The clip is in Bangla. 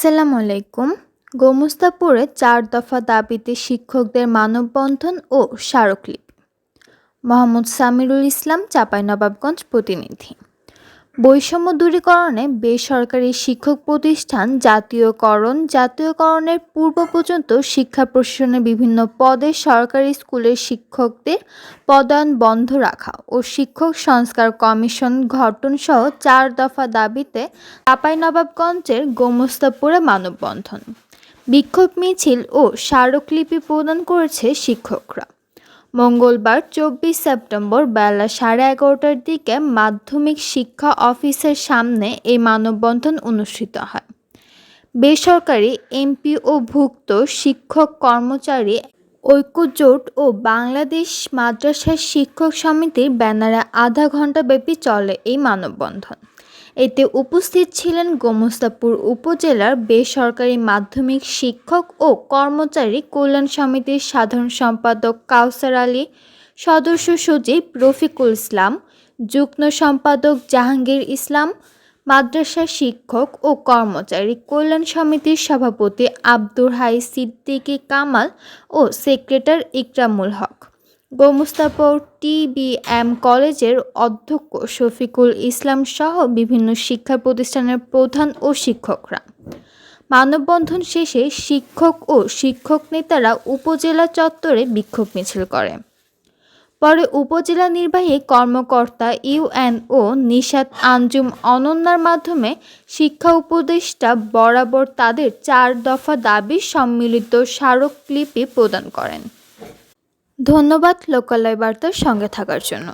আসসালামু আলাইকুম। গোমস্তাপুরে চার দফা দাবিতে শিক্ষকদের মানববন্ধন ও স্মারকলিপি। মোহাম্মদ সামিরুল ইসলাম, চাঁপাইনবাবগঞ্জ প্রতিনিধি। বৈষম্য দূরীকরণে বেসরকারি শিক্ষক প্রতিষ্ঠান জাতীয়করণ, জাতীয়করণের পূর্ব পর্যন্ত শিক্ষা প্রশাসনের বিভিন্ন পদে সরকারি স্কুলের শিক্ষকদের পদায়ন বন্ধ রাখা ও শিক্ষক সংস্কার কমিশন গঠনসহ চার দফা দাবিতে চাঁপাইনবাবগঞ্জের গোমস্তাপুরে মানববন্ধন। বিক্ষোভ মিছিল ও স্মারকলিপি প্রদান করেছে শিক্ষকরা। মঙ্গলবার চব্বিশ সেপ্টেম্বর বেলা সাড়ে এগারোটার দিকে মাধ্যমিক শিক্ষা অফিসের সামনে এই মানববন্ধন অনুষ্ঠিত হয়। বেসরকারি এমপি ও ভুক্ত শিক্ষক কর্মচারী ঐক্যজোট ও বাংলাদেশ মাদ্রাসা শিক্ষক সমিতির ব্যানারে আধা ঘণ্টাব্যাপী চলে এই মানববন্ধন। এতে উপস্থিত ছিলেন গোমস্তাপুর উপজেলার বেসরকারি মাধ্যমিক শিক্ষক ও কর্মচারী কল্যাণ সমিতির সাধারণ সম্পাদক কাউসার আলী, সদস্য সচিব রফিকুল ইসলাম, যুগ্ম সম্পাদক জাহাঙ্গীর ইসলাম মাদ্রাসা শিক্ষক ও কর্মচারী কল্যাণ সমিতির সভাপতি আব্দুর হাই সিদ্দিকী কামাল ও সেক্রেটার ইকরামুল হক। গোমস্তাপুর টিবিএম কলেজের অধ্যক্ষ শফিকুল ইসলাম সহ বিভিন্ন শিক্ষা প্রতিষ্ঠানের প্রধান ও শিক্ষকরা। মানববন্ধন শেষে শিক্ষক ও শিক্ষক নেতারা উপজেলা চত্বরে বিক্ষোভ মিছিল করে। পরে উপজেলা নির্বাহী কর্মকর্তা ইউএনও নিশাত আঞ্জুম অনন্যার মাধ্যমে শিক্ষা উপদেষ্টা বরাবর তাদের চার দফা দাবি সম্মিলিত স্মারকলিপি প্রদান করেন। ধন্যবাদ লোকালয় বার্তার সঙ্গে থাকার জন্য।